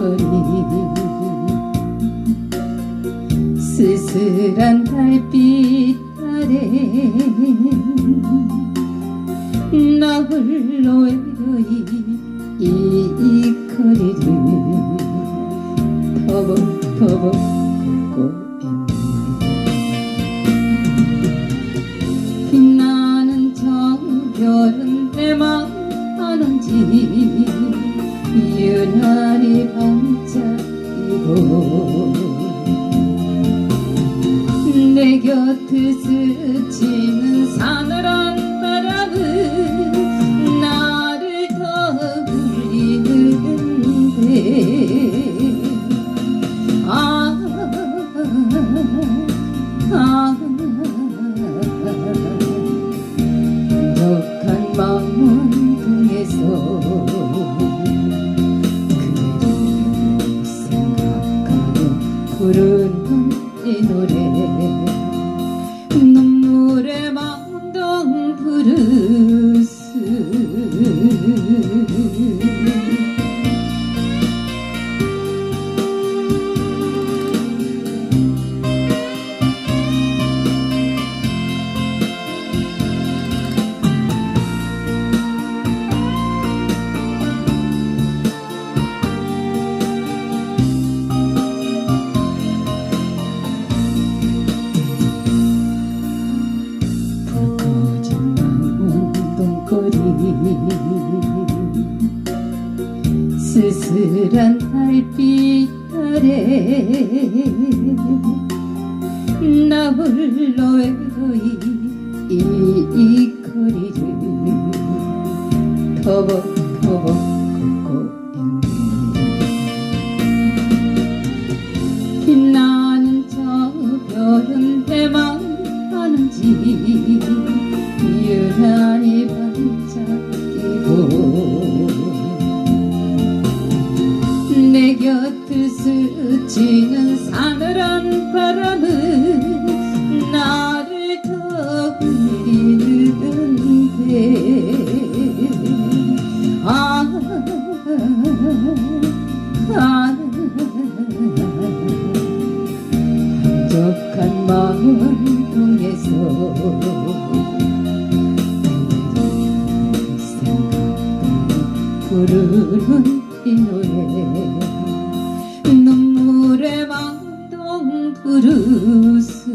거리 쓸쓸한 달빛 아래 나 홀로 외로이 이 거리를 터벅터벅 걷고 있네. 나는 정별은 내맘 아는지 내 곁을 스치는 사늘한 바람은 거리 쓸쓸한 달빛 아래 나 홀로 외로이 이, 이 거리를 터벅 곁을 스치는 사늘한 바람은 나를 더 울리는데 아, 아, 한적한 마음 통해서 부르는 이 노래 브루스